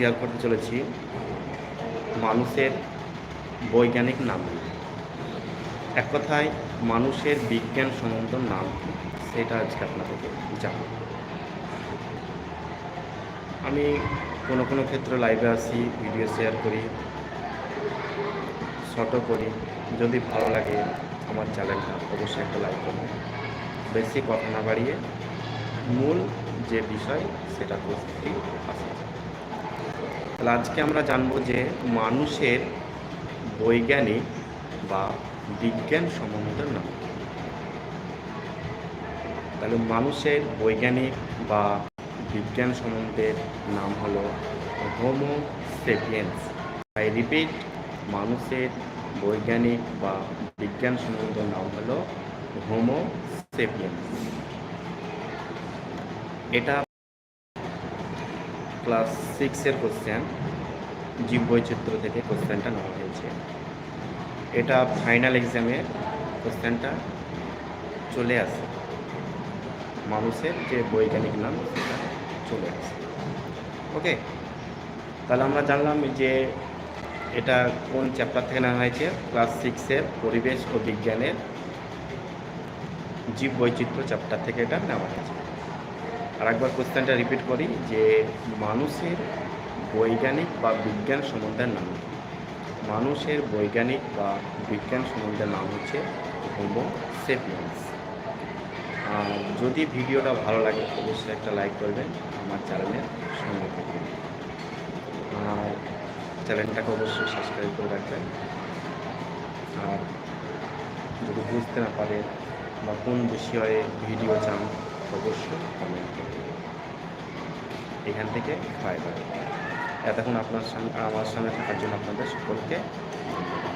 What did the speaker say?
Share করতে চলেছি। মানুষের বৈজ্ঞানিক নাম। এক কথায়, মানুষের বিজ্ঞান সম্বন্ধ নাম সেটা আজকে আপনাদেরকে জানাব। আমি কোনো কোনো ক্ষেত্রে লাইভে আসি ভিডিও শেয়ার করি শর্টও করি। যদি ভালো লাগে আমার চ্যানেলটা অবশ্যই একটা লাইক করবেন। বেশি কথা না বাড়িয়ে মূল যে বিষয় সেটা যাক। তাহলে আজকে আমরা জানব যে মানুষের বৈজ্ঞানিক বা বিজ্ঞান সম্বন্ধের নাম? তাহলে মানুষের বৈজ্ঞানিক বা বিজ্ঞান সম্বন্ধের নাম হলো হোমো সেপিয়েন্স আই রিপিট মানুষের বৈজ্ঞানিক বা বিজ্ঞান সম্বন্ধের নাম হলো হোমো সেপিয়েন্স এটা ক্লাস সিক্সের কোশ্চেন জীব বৈচিত্র্য থেকে কোশ্চেনটা নেওয়া হয়েছে। এটা ফাইনাল এক্সামে কোশ্চেনটা চলে আসে। মানুষের যে বৈজ্ঞানিক নাম, সেটা চলে আসে। ওকে তাহলে আমরা জানলাম যে এটা কোন চ্যাপ্টার থেকে নেওয়া হয়েছে? ক্লাস সিক্সের পরিবেশ ও বিজ্ঞানের জীব বৈচিত্র্য চ্যাপ্টার থেকে এটা নেওয়া হয়েছে। আর একবার কোশ্চেনটা রিপিট করি, যে মানুষের বৈজ্ঞানিক বা বিজ্ঞান সম্বন্ধের নাম মানুষের বৈজ্ঞানিক বা বিজ্ঞান সম্বন্ধের নাম হচ্ছে হোমো সেপিয়েন্স আর যদি ভিডিওটা ভালো লাগে, অবশ্যই একটা লাইক করবেন আমার চ্যানেলের সঙ্গে থাকবেন। আর চ্যানেলটাকে অবশ্যই সাবস্ক্রাইব করে রাখবেন। আর যদি বুঝতে না পারেন বা কোন বিষয়ে ভিডিও চান অবশ্যই কমেন্ট করতে এখান থেকে বাই বাই এতক্ষণ আপনার আমার সামনে থাকার জন্য আপনাদের সকলকে ধন্যবাদ।